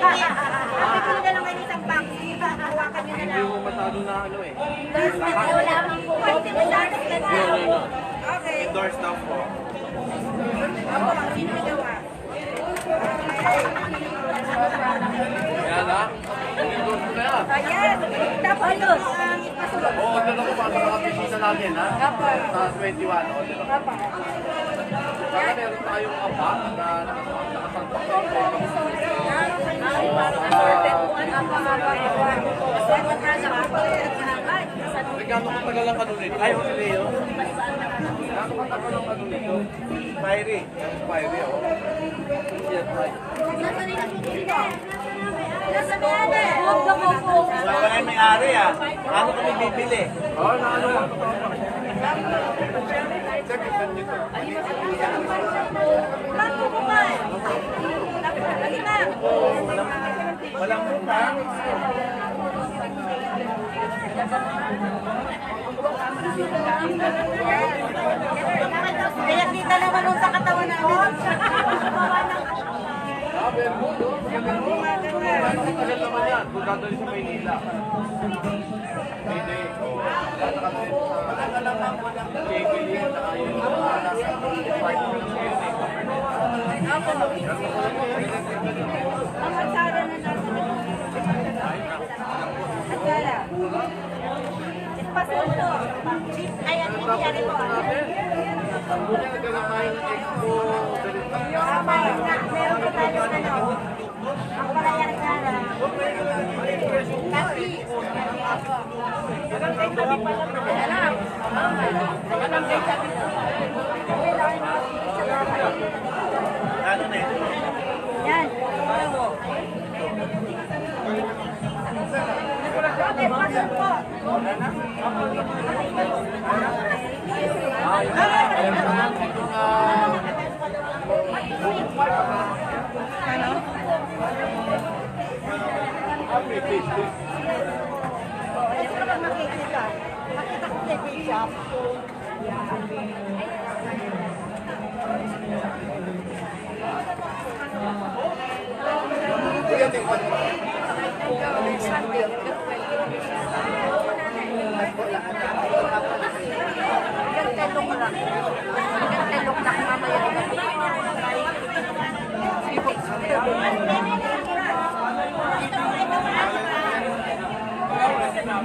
Kapit ko na lang kayo isang box. Hawakan nyo na Hindi lang. mo masyado na ano eh. First, wala mang po. Pwede mo akin na no. Okay. Endorse daw po. Ako, sino gawa? Yan ha. Endorse ko na yan. Ayan. Tapos, ipasulot. Oo, order ako para sa mga bisita natin ha. Sa 21, order ako. Papa. Saka meron tayong apa na nakasalpak matrasa ko katagal ang ano nito? Ay, okay Leo. Regano katagal ang ano nito? Fiery. Fiery ako. Yes, right. Nasa bayan eh. Huwag ka po po. Wala yung may-ari ah. Ano kami bibili? Oo, na ano. Check it out nito. Bago ko ba? Lagi na. Walang mukha. Kaya kita naman sa katawan namin. Katagal naman yan. Kung dadali sa Maynila. Hindi. Oo. Yan, nakatagal sa Kegeli, saka yung nasa park ko lang ngayon eh. Ang atsara na nasa Atsara. Espasundo. Ayan, hindi yan ito. Buti nagkaroon tayo ng expo. ganito. Tama. Meron pa tayo ano. Ang palayan na Kapi. Barangay Kapi pala. Alam. Barangay Kapi. Ano na ito? Yan. Okay, pasok po. Pwede ko naman makikita. Makita ko kay Bishop. Gantelok ko lang. Gantelok na mamaya. Ayun naman po yung kumanay natin Ikaw sa din. Barnes. Ay, sa,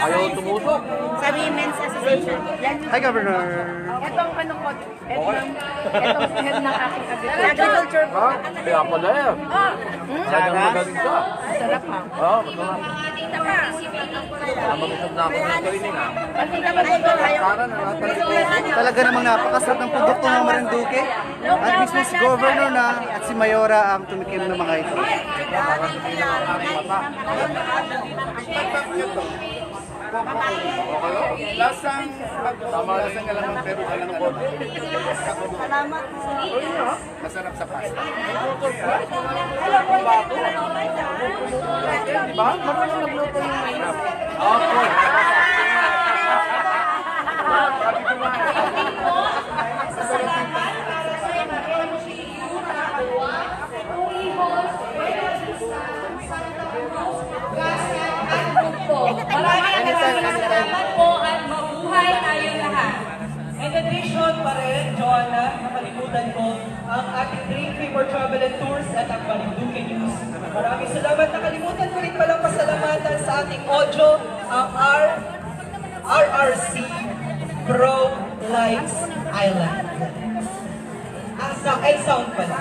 Ayaw tumusok. sa Women's Association. Yan yung Hi, Governor. Itong ano ko, itong, itong head ng aking agriculture po. Ha? Kaya pala eh. Ah, Talagang magaling ka. sarap ha. Oo, masarap. Mabusog na ako ng training ah. Tara na, natalito. Talaga namang napakasarap ng produkto ng Marinduque. At mismo si Governor na at si Mayora ang tumikim ng mga ito. Lasang, tama lasang alam pero walang ano. Salamat po. Masarap sa pasta. Alam mo, Di ba? Marunong nagluto yung mahirap. Ako. Maraming maraming salamat po at mabuhay tayong lahat. In addition pa rin, Joanna, nakalimutan ko ang ating Dream for Travel and Tours at ang. Maraming salamat. Nakalimutan ko rin palang pasalamatan sa ating audio, ang R RRC Pro Lights Island. Ah, sa, sound pala.